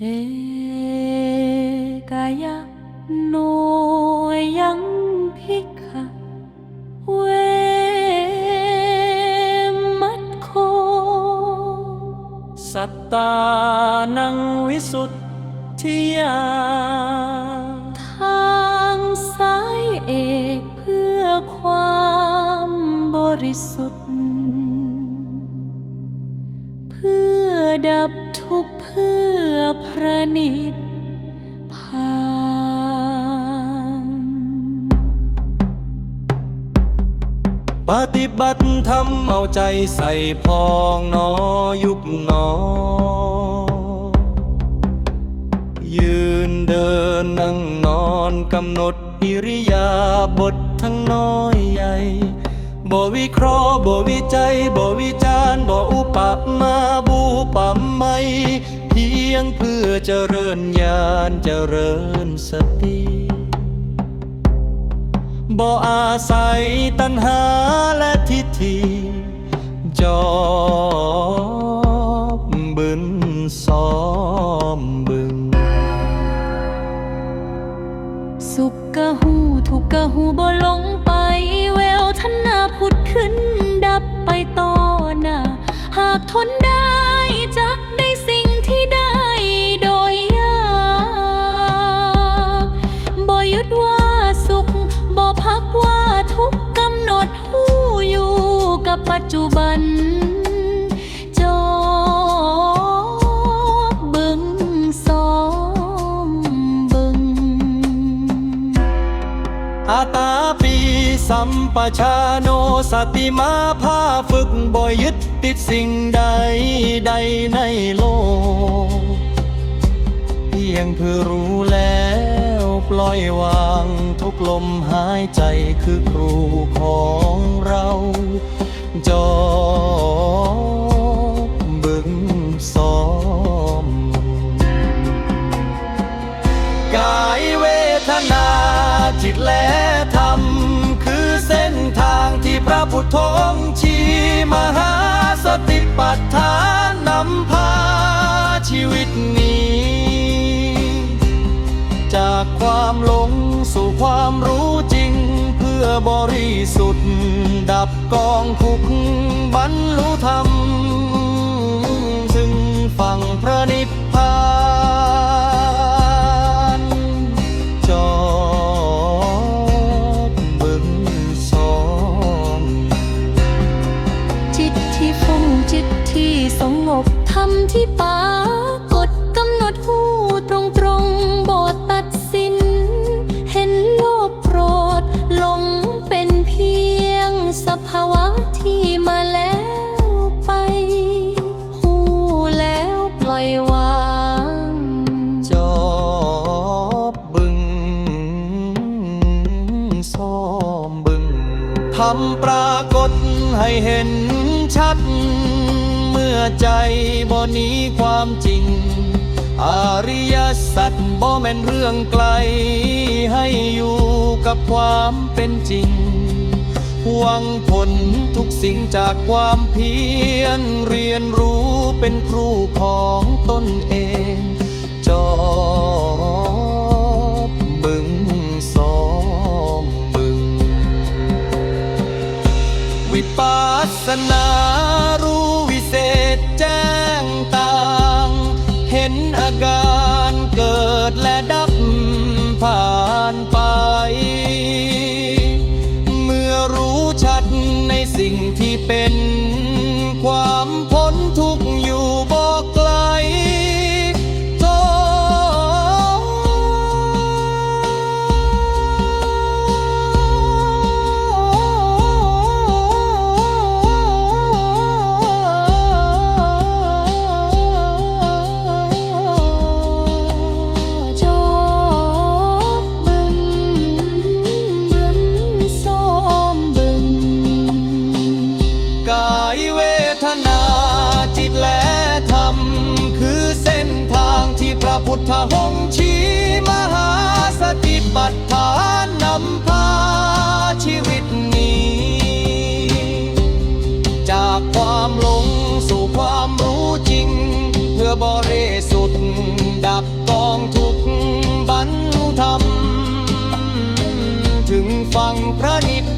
เอกายะโนยังพิกขะเวมัตโค สัตตานังวิสุทธิยา ทางสายเอกเพื่อความบริสุทธิ์ ดับทุกเพื่อพระนิพพานปฏิบัติธรรมเอาใจใส่พองนอยุบหนอ ยืนเดินนั่งนอนกำหนดอิริยาบททั้งน้อยใหญ่ บ่วิเคราะห์บ่วิจัยบ่วิจารณ์บ่อุปมาบูปะไมยเพียงเพื่อเจริญญาณเจริญสติบ่อาศัยตัณหาและทิฏฐิจอบบึนซ้อมบึง สุขกะหูทุกกะหูบ่หลง นได้จักได้สิ่งที่ได้โดยยากบ่ยึดว่าสุขบ่พักว่าทุกกำหนดหูอยู่กับปัจจุบันจอบบึงซ้อมบึงอาตาปี สัมปชาโนสติมาภาฝึกบ่อยึดติดสิ่งใดใดในโลก เพียงเพื่อรู้แล้วปล่อยวางทุกลมหายใจคือครูของเราจอ ธงค์ชีมหาสติปัฏฐานนำพาชีวิตนี้ จากความหลงสู่ความรู้จริง เพื่อบริสุทธิ์ ดับกองทุกบรรลุธรรม ซึ่งฝั่งพระนิพพานำที่ปากดกำหนดหูตรงตรงบทตัดสิน เห็นโลภโกรธหลงเป็นเพียงสภาวะที่มาแล้วไป หูแล้วปล่อยวางจอบบึงซ้อมบึงทำปรากฏให้เห็นชัด อใจบ่หนีความจริง อริยสัจบ่แม่นเรื่องไกล ให้อยู่กับความเป็นจริงหวังผลทุกสิ่งจากความเพียรเรียนรู้เป็นครูของตนเองจอบบึงซ้อมบึง วิปัสสนา ดและดับผ่านไป เมื่อรู้ชัดในสิ่งที่เป็น ทธหงชีมหาสติปัฏฐานนำพาชีวิตนี้ จากความหลงสู่ความรู้จริง เพื่อบริสุทธิ์ดับกองทุกบรรลุธรรม ถึงฟังพระนิพพา